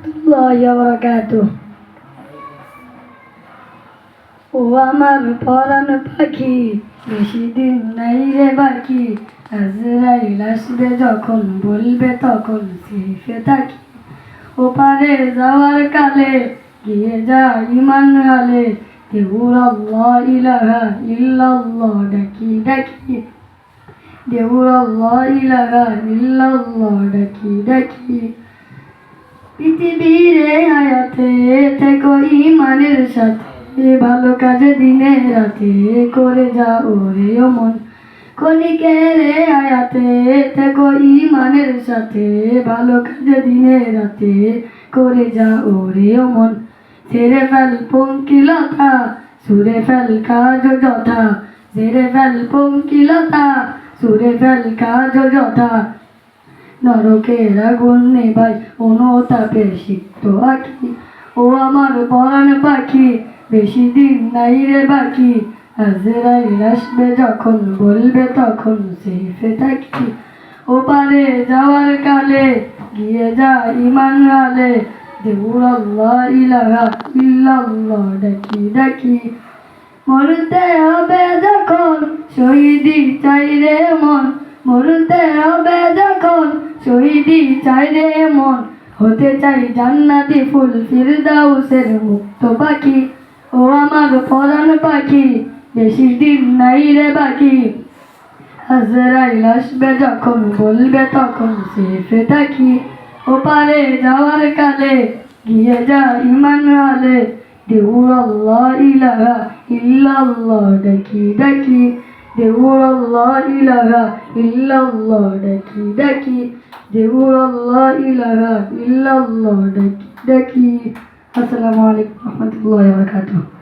রহমতুল্লাহ বরকাত ও আমার পরাণ পাখি বেশি দিন নাই রে বাকি আজরাইল আসবে যখন বলবে তখন সেফে থাকি ওপারে যাওয়ার কালে গিয়ে যা ইমান হালে দেউর আল্লাহ ইলাহা ইল্লাল্লাহ ডাকি ডাকি দেউর আল্লাহ ইলাহা ইল্লাল্লাহ ডাকি ডাকি পৃথিবীরে হায়াতে থেকো ইমানের সাথে। ভালো কাজে দিনে রাতে করে যা ওরে মন। কলিকের হায়াতে থেকো ইমানের সাথে, ভালো কাজে দিনে রাতে করে যা ওরে মন। ছেড়ে ফেল পঙ্কিলতা, সুরে ফেল কাজ যথা। ছেড়ে ফেল পঙ্কিলতা, সুরে ফেল কাজ যথা। নরকের আগুন নেবাই অনুতাপে সিক্ত আঁকি। ও আমার পরাণ পাখি, বেশি দিন নাই রে বাকি। আজরাইল আসবে যখন, বলবে তখন সেফে থাকি। ও পারে যাওয়ার কালে, গিয়ে যা ইমান গালে। দেউর আল্লাহ ইলাহা ইল্লাল্লাহ, ডাকি ডাকি। মরতে হবে যখন শহীদি চাই রে মন। মরতে হবে যখন শহীদি চাই রে মন হতে চাই, জান্নাতি ফুল ফিরদাউসের মুক্ত পাখি। ও আমার পরাণ পাখি, বেশি দিন নাই রে বাকি। হাজরাইল আসবে যখন, বলবে তখন সেফে থাকি। ও পারে যাওয়ার কালে গিয়ে যা ইমান হালে দেউর আল্লাহ, ইলাহা ইল্লাল্লাহ ডাকি ডাকি দেউর আল্লাহ ইলাহা ইল্লাল্লাহ ডাকি ডাকি দেউর আল্লাহ ইলাহা ইল্লাল্লাহ ডাকি ডাকি আসসালামু আলাইকুম রহমতুল্লাহ বারকাতুহ